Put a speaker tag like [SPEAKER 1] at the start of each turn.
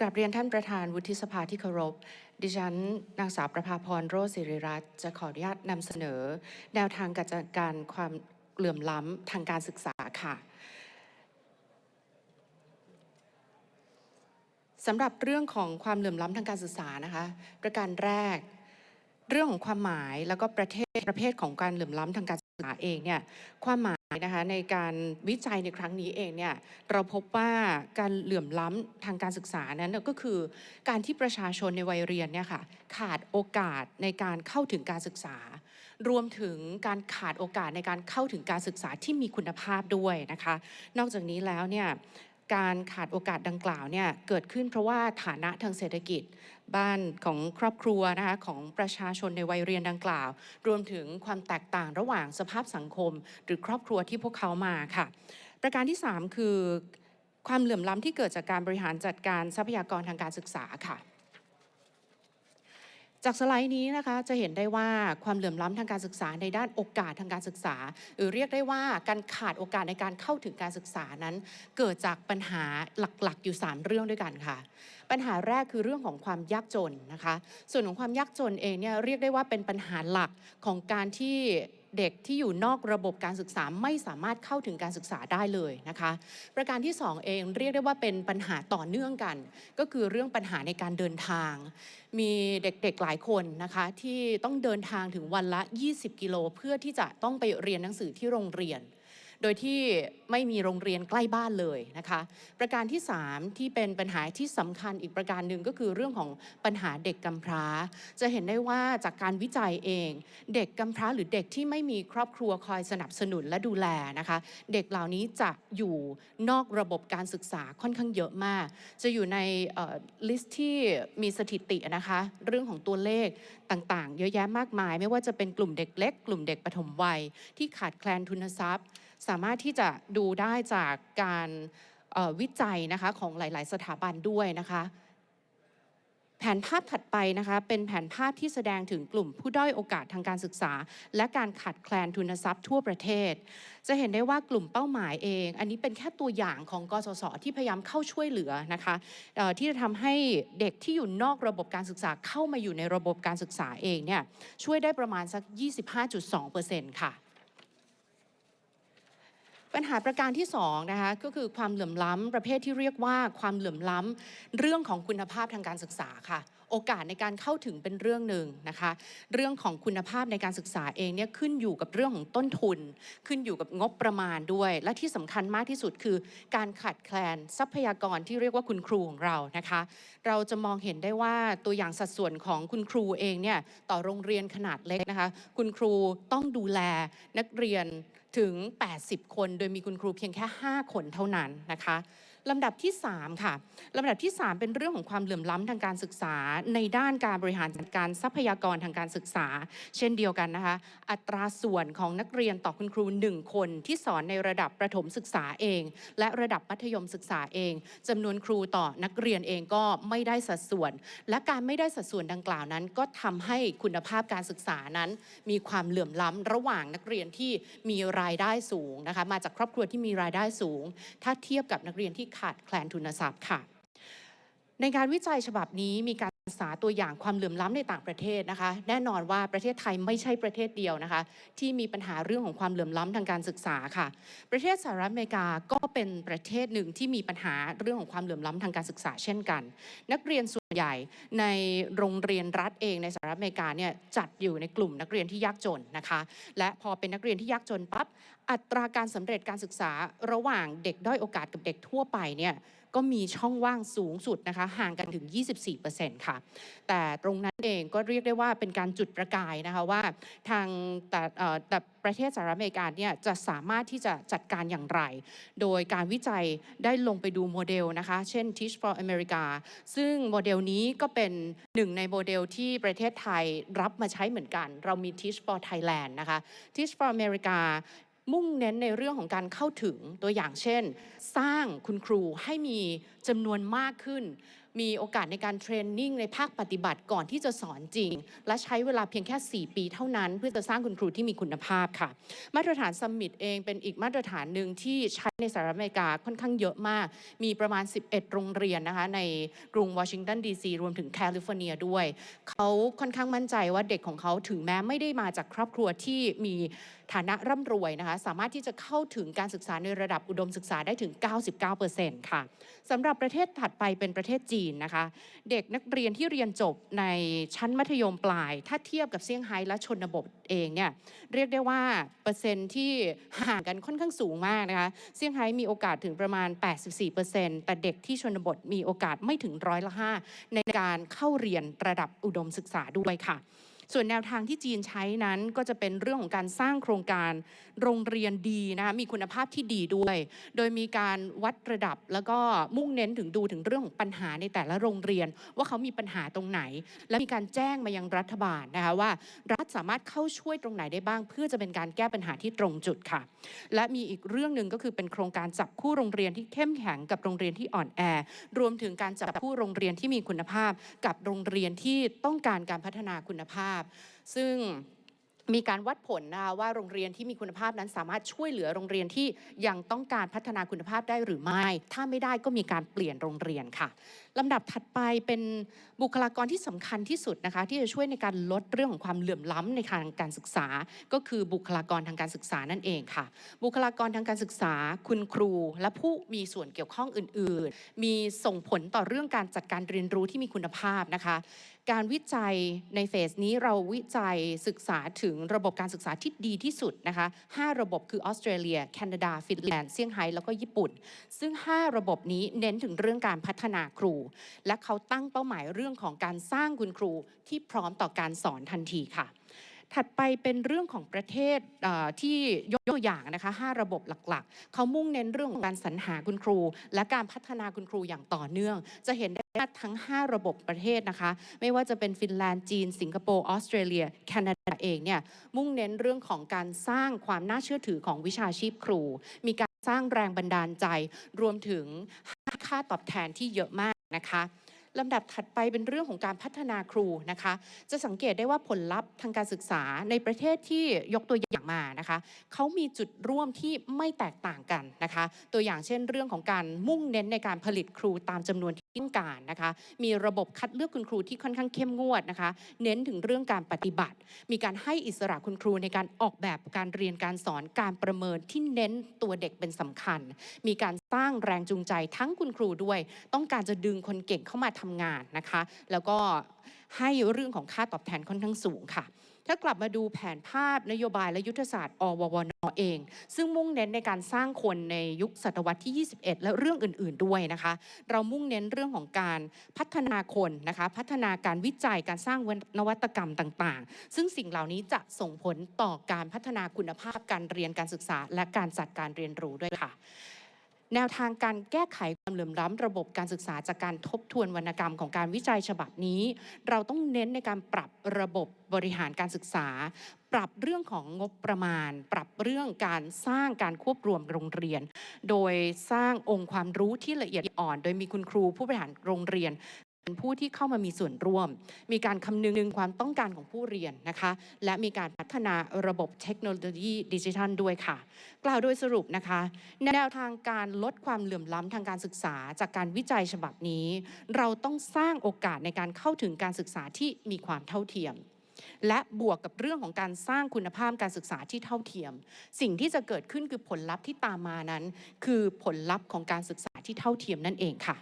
[SPEAKER 1] กราบเรียนท่านประธานวุฒิสภาที่เคารพ ดิฉัน นางสาวประภาพรโรจน์ศิริรัตน์จะขออนุญาตนำเสนอ แนวทางการจัดการความเหลื่อมล้ำทางการศึกษาค่ะสำหรับเรื่องของความเหลื่อมล้ำทางการศึกษานะคะประการแรก เรื่องของความหมายแล้วก็ประเทศประเภทของการเหลื่อมล้ำทางการศึกษาเองเนี่ยความหมาย นะคะในการวิจัยในครั้งนี้เองเนี่ยเราพบว่าการเหลื่อมล้ำทางการศึกษานั้นก็คือการที่ประชาชนในวัยเรียนเนี่ยค่ะขาดโอกาสในการเข้าถึงการศึกษา รวมถึงการขาดโอกาสในการเข้าถึงการศึกษาที่มีคุณภาพด้วยนะคะ นอกจากนี้แล้วเนี่ย การขาดโอกาสดังกล่าวเนี่ยเกิดขึ้นเพราะว่าฐานะทางเศรษฐกิจ บ้านของครอบครัวนะคะของประชาชนในวัยเรียนดังกล่าว รวมถึงความแตกต่างระหว่างสภาพสังคม หรือครอบครัวที่พวกเขามาค่ะ ประการที่ 3 คือความเหลื่อมล้ำที่เกิดจากการบริหารจัดการทรัพยากรทางการศึกษาค่ะ จากสไลด์นี้นะคะจะเห็นได้ว่าความเหลื่อมล้ำทางการศึกษาในด้านโอกาสทางการศึกษา หรือเรียกได้ว่าการขาดโอกาสในการเข้าถึงการศึกษานั้น เกิดจากปัญหาหลักๆ อยู่ 3 เรื่องด้วยกันค่ะ ปัญหาแรกคือเรื่องของความยากจนนะคะ ส่วนของความยากจนเองเนี่ยเรียกได้ว่าเป็นปัญหาหลักของการที่ เด็กที่อยู่นอกระบบการศึกษาไม่สามารถเข้าถึงการศึกษาได้เลยนะคะ ประการที่ 2 เองเรียกได้ว่าเป็นปัญหาต่อเนื่องกัน ก็คือเรื่องปัญหาในการเดินทาง มีเด็กๆหลายคนนะคะที่ต้องเดินทางถึงวันละ 20 กิโล เพื่อที่จะต้องไปเรียนหนังสือที่โรงเรียน โดยที่ไม่มีโรงเรียนใกล้บ้านเลยนะคะ ประการที่ 3 ที่เป็นปัญหาที่สำคัญอีกประการหนึ่งก็คือเรื่องของปัญหาเด็กกำพร้า จะเห็นได้ว่าจากการวิจัยเอง เด็กกำพร้าหรือเด็กที่ไม่มีครอบครัวคอยสนับสนุนและดูแลนะคะ เด็กเหล่านี้จะอยู่นอกระบบการศึกษาค่อนข้างเยอะมาก จะอยู่ในลิสต์ที่มีสถิตินะคะ เรื่องของตัวเลข ต่างๆ เยอะแยะมากมาย ไม่ว่าจะเป็นกลุ่มเด็กเล็ก กลุ่มเด็กปฐมวัย ที่ขาดแคลนทุนทรัพย์ สามารถที่จะดูได้จากการวิจัยนะคะของหลาย ๆ สถาบันด้วยนะคะ แผนภาพถัดไปนะคะเป็นแผนภาพที่แสดงถึงกลุ่มผู้ด้อยโอกาสทางการศึกษา และการขาดแคลนทุนทรัพย์ทั่วประเทศ จะเห็นได้ว่ากลุ่มเป้าหมายเอง อันนี้เป็นแค่ตัวอย่างของกสศที่พยายามเข้าช่วยเหลือนะคะที่จะทำให้เด็กที่อยู่นอกระบบการศึกษาเข้ามาอยู่ในระบบการศึกษาเองเนี่ยช่วยได้ประมาณสัก 25.2%ค่ะ ปัญหาประการที่2นะคะก็คือความเหลื่อมล้ำประเภทที่เรียกว่าความเหลื่อมล้ำเรื่องของคุณภาพทางการศึกษาค่ะ โอกาสในการเข้าถึงเป็นเรื่องหนึ่งนะคะ เรื่องของคุณภาพในการศึกษาเองเนี่ยขึ้นอยู่กับเรื่องของต้นทุน ขึ้นอยู่กับงบประมาณด้วย และที่สำคัญมากที่สุดคือ การขาดแคลนทรัพยากรที่เรียกว่าคุณครูของเรานะคะ เราจะมองเห็นได้ว่าตัวอย่างสัดส่วนของคุณครูเองเนี่ยต่อโรงเรียนขนาดเล็กนะคะ คุณครูต้องดูแลนักเรียน ถึง 80 คน โดยมีคุณครูเพียงแค่ 5 คนเท่านั้นนะคะ ลำดับที่ 3 ค่ะลำดับที่ 3 เป็นเรื่องของความเหลื่อมล้ำทางการศึกษา ในด้านการบริหารจัดการทรัพยากรทางการศึกษา เช่นเดียวกันนะคะ อัตราส่วนของนักเรียนต่อคุณครู 1 คนที่สอนในระดับประถมศึกษาเอง และระดับมัธยมศึกษาเองจำนวนครูต่อนักเรียนเองก็ไม่ได้สัดส่วน และการไม่ได้สัดส่วนดังกล่าวนั้น ก็ทำให้คุณภาพการศึกษานั้น มีความเหลื่อมล้ำระหว่างนักเรียนที่มีรายได้สูงนะคะมาจากครอบครัวที่มีรายได้สูง ถ้าเทียบกับนักเรียนที่ขาดแคลนทุนทรัพย์ค่ะ ในการวิจัยฉบับนี้มีการศึกษาตัวอย่างความเหลื่อมล้ำในต่างประเทศนะคะ แน่นอนว่าประเทศไทยไม่ใช่ประเทศเดียวนะคะ ที่มีปัญหาเรื่องของความเหลื่อมล้ำทางการศึกษาค่ะ ประเทศสหรัฐอเมริกาก็เป็นประเทศหนึ่งที่มีปัญหาเรื่องของความเหลื่อมล้ำทางการศึกษาเช่นกัน นักเรียนส่วน ใหญ่ในโรงเรียนรัฐเองในสหรัฐอเมริกาเนี่ยจัดอยู่ในกลุ่มนักเรียนที่ยากจนนะคะ และพอเป็นนักเรียนที่ยากจนปั๊บอัตราการสำเร็จการศึกษาระหว่างเด็กด้อยโอกาสกับเด็กทั่วไปเนี่ยก็มีช่องว่างสูงสุดนะคะห่างกันถึง 24%ค่ะ แต่ตรงนั้นเองก็เรียกได้ว่าเป็นการจุดประกายนะคะว่าทางแต่แต่ประเทศสหรัฐอเมริกาเนี่ยจะสามารถที่จะจัดการอย่างไร โดยการวิจัยได้ลงไปดูโมเดลนะคะ เช่น Teach for America ซึ่งโมเดลนี้ก็เป็นหนึ่งในโมเดลที่ประเทศไทยรับมาใช้เหมือนกัน เรามี Teach for Thailand นะคะ Teach for America มุ่งเน้นในเรื่องของการเข้าถึงตัวอย่างเช่น สร้างคุณครูให้มีจำนวนมากขึ้น มีโอกาสในการเทรนนิ่งในภาคปฏิบัติก่อนที่จะสอนจริง และใช้เวลาเพียงแค่ 4 ปีเท่านั้น เพื่อจะสร้างคุณครูที่มีคุณภาพค่ะ มาตรฐานซัมมิตเองเป็นอีกมาตรฐานหนึ่งที่ใช้ในสหรัฐอเมริกาค่อนข้างเยอะมาก มีประมาณ 11 โรงเรียนนะคะในกรุงวอชิงตันดีซีรวมถึงแคลิฟอร์เนียด้วย เขาค่อนข้างมั่นใจว่าเด็กของเขาถึงแม้ไม่ได้มาจากครอบครัวที่มีฐานะร่ำรวยนะคะสามารถที่จะเข้าถึงการศึกษาในระดับอุดมศึกษาได้ถึง 99%ค่ะสำหรับประเทศถัดไปเป็นประเทศจีนนะคะ เด็กนักเรียนที่เรียนจบในชั้นมัธยมปลาย ถ้าเทียบกับเซี่ยงไฮ้และชนบทเองเนี่ยเรียกได้ว่าเปอร์เซ็นต์ที่ห่างกันค่อนข้างสูงมากนะคะเซี่ยงไฮ้มีโอกาสถึงประมาณ 84%แต่เด็กที่ชนบทมีโอกาสไม่ถึงร้อยละ5ในการเข้าเรียนระดับอุดมศึกษาด้วยค่ะ ส่วนแนวทางที่จีนใช้นั้นก็จะเป็นเรื่องของการสร้างโครงการโรงเรียนดีนะคะมีคุณภาพที่ดีด้วย โดยมีการวัดระดับแล้วก็มุ่งเน้นถึงดูถึงเรื่องของปัญหาในแต่ละโรงเรียน ว่าเขามีปัญหาตรงไหน และมีการแจ้งมายังรัฐบาลนะคะว่า รัฐสามารถเข้าช่วยตรงไหนได้บ้าง เพื่อจะเป็นการแก้ปัญหาที่ตรงจุดค่ะ และมีอีกเรื่องหนึ่งก็คือเป็นโครงการจับคู่โรงเรียนที่เข้มแข็งกับโรงเรียนที่อ่อนแอ รวมถึงการจับคู่โรงเรียนที่มีคุณภาพ กับโรงเรียนที่ต้องการการพัฒนาคุณภาพซึ่งมีการวัดผลนะคะว่าโรงเรียนที่มีคุณภาพนั้นสามารถช่วยเหลือโรงเรียนที่ยังต้องการพัฒนาคุณภาพได้หรือไม่ ถ้าไม่ได้ก็มีการเปลี่ยนโรงเรียนค่ะ ลำดับถัดไปเป็นบุคลากรที่สำคัญที่สุดนะคะที่จะช่วยในการลดเรื่องของความเหลื่อมล้ำในทางการศึกษา ก็คือบุคลากรทางการศึกษานั่นเองค่ะ บุคลากรทางการศึกษา คุณครู และผู้มีส่วนเกี่ยวข้องอื่น ๆ มีส่งผลต่อเรื่องการจัดการเรียนรู้ที่มีคุณภาพนะคะ การวิจัยในเฟสนี้เราวิจัยศึกษาถึงระบบการศึกษาที่ดีที่สุดนะคะ 5 ระบบคือออสเตรเลีย แคนาดา ฟินแลนด์ เซี่ยงไฮ้ แล้วก็ญี่ปุ่น ซึ่ง 5 ระบบนี้เน้นถึงเรื่องการพัฒนาครูและเขาตั้งเป้าหมายเรื่องของการสร้างคุณครูที่พร้อมต่อการสอนทันทีค่ะ ถัดไปเป็นเรื่องของประเทศที่ยกตัวอย่างนะคะ5ระบบหลักๆ เขามุ่งเน้นเรื่องของการสรรหาคุณครู และการพัฒนาคุณครูอย่างต่อเนื่อง จะเห็นได้ว่าทั้ง 5 ระบบประเทศนะคะ ไม่ว่าจะเป็นฟินแลนด์จีน สิงคโปร์ออสเตรเลียแคนาดาเองเนี่ยมุ่งเน้นเรื่องของการสร้างความน่าเชื่อถือของวิชาชีพครู มีการสร้างแรงบันดาลใจ รวมถึงให้ค่าตอบแทนที่เยอะมาก นะคะ ลำดับถัดไปเป็นเรื่องของการพัฒนาครูนะคะ จะสังเกตได้ว่าผลลัพธ์ทางการศึกษาในประเทศที่ยกตัวอย่างมานะคะเขามีจุดร่วมที่ไม่แตกต่างกันนะคะ ตัวอย่างเช่น เรื่องของการมุ่งเน้นในการผลิตครูตามจำนวนที่ต้องการนะคะ มีระบบคัดเลือกคุณครูที่ค่อนข้างเข้มงวดนะคะ เน้นถึงเรื่องการปฏิบัติ มีการให้อิสระคุณครูในการออกแบบการเรียนการสอนการประเมินที่เน้นตัวเด็กเป็นสำคัญ มีการสร้างแรงจูงใจทั้งคุณครูด้วย ต้องการจะดึงคนเก่งเข้ามาทำงานนะคะ แล้วก็ให้เรื่องของค่าตอบแทนค่อนข้างสูงค่ะ ถ้ากลับมาดูแผนภาพนโยบายและยุทธศาสตร์อววนเอง ซึ่งมุ่งเน้นในการสร้างคนในยุคศตวรรษที่ 21 และเรื่องอื่น ๆ ด้วยนะคะ เรามุ่งเน้นเรื่องของการพัฒนาคนนะคะ พัฒนาการวิจัยการสร้างนวัตกรรมต่างๆ ซึ่งสิ่งเหล่านี้จะส่งผลต่อการพัฒนาคุณภาพการเรียนการศึกษา และการจัดการเรียนรู้ด้วยค่ะ แนวทางการแก้ไขความเหลื่อมล้ำระบบการศึกษาจากการทบทวนวรรณกรรมของการวิจัยฉบับนี้ เราต้องเน้นในการปรับระบบบริหารการศึกษา ปรับเรื่องของงบประมาณ ปรับเรื่องการสร้างการควบรวมโรงเรียน โดยสร้างองค์ความรู้ที่ละเอียดอ่อน โดยมีคุณครูผู้บริหารโรงเรียนเป็น ผู้ที่เข้ามามีส่วนร่วม มีการคำนึงถึงความต้องการของผู้เรียนนะคะ และมีการพัฒนาระบบเทคโนโลยีดิจิทัลด้วยค่ะ กล่าวโดยสรุปนะคะ แนวทางการลดความเหลื่อมล้ำทางการศึกษาจากการวิจัยฉบับนี้ เราต้องสร้างโอกาสในการเข้าถึงการศึกษาที่มีความเท่าเทียมและบวกกับเรื่องของการสร้างคุณภาพการศึกษาที่เท่าเทียม สิ่งที่จะเกิดขึ้นคือผลลัพธ์ที่ตามมานั้น คือผลลัพธ์ของการศึกษาที่เท่าเทียมนั่นเองค่ะ